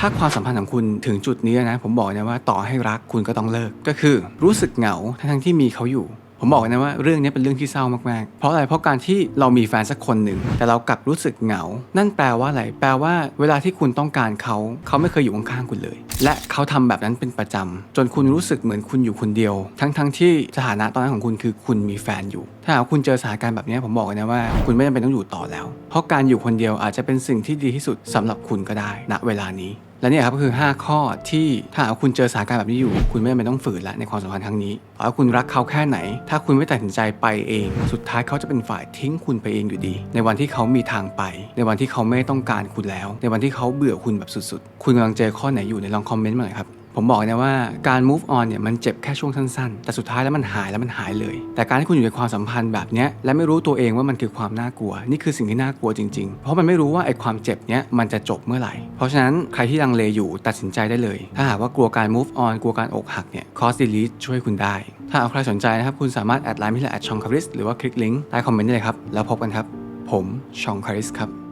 ถ้าความสัมพันธ์ของคุณถึงจุดนี้นะ ผมบอกนะว่าต่อให้รักคุณก็ต้องเลิก ก็คือรู้สึกเหงาทั้งที่มีเขาอยู่ ผมบอกนะว่าเรื่องนี้เป็นเรื่องที่เศร้ามากๆ เพราะอะไรเพราะการที่เรามีแฟนสักคนหนึ่ง แต่เรากลับรู้สึกเหงา นั่นแปลว่าอะไรแปลว่าเวลาที่คุณต้องการเขา เขาไม่เคยอยู่ข้างๆคุณเลย และเขาทำแบบนั้นเป็นประจำจนคุณรู้สึกเหมือนคุณอยู่คนเดียว ทั้งๆที่สถานะตอนนั้นของคุณคือคุณมีแฟนอยู่ ถ้าหากคุณเจอสถานการณ์แบบนี้ผมบอกนะว่า คุณไม่จำเป็นต้องอยู่ต่อแล้ว เพราะการอยู่คนเดียวอาจจะเป็นสิ่งที่ดีที่สุดสำหรับคุณก็ได้ณเวลานี้ และเนี่ยครับก็คือ 5 ข้อที่ถ้าหากว่าคุณเจอสถานการณ์แบบนี้อยู่ คุณไม่จำเป็นต้องฝืนละในความสัมพันธ์ครั้งนี้ต่อให้คุณรักเขาแค่ไหน ถ้าคุณไม่ตัดสินใจไปเอง สุดท้ายเขาจะเป็นฝ่ายทิ้งคุณไปเองอยู่ดี ในวันที่เขามีทางไป ในวันที่เขาไม่ต้องการคุณแล้ว ในวันที่เขาเบื่อคุณแบบสุดๆ คุณกำลังเจอข้อไหนอยู่ในลองคอมเมนต์มาหน่อยครับ ผมบอกนะว่าการ move on เนี่ยมันเจ็บแค่ช่วงสั้นๆ แต่สุดท้ายแล้วมันหายแล้วมันหายเลย แต่การที่คุณอยู่ในความสัมพันธ์แบบนี้และไม่รู้ตัวเองว่ามันคือความน่ากลัว นี่คือสิ่งที่น่ากลัวจริงๆ เพราะมันไม่รู้ว่าไอ้ความเจ็บเนี้ยมันจะจบเมื่อไหร่ เพราะฉะนั้นใครที่ลังเลอยู่ตัดสินใจได้เลย ถ้าหากว่ากลัวการ move on กลัวการอกหักเนี่ย cross delete ช่วยคุณได้ ถ้าหาใครสนใจนะครับคุณสามารถแอดไลน์ที่แอดชองคาริสหรือว่าคลิกลิงก์ใต้คอมเมนต์ได้เลยครับแล้วพบกันครับ ผมชองคาริสครับ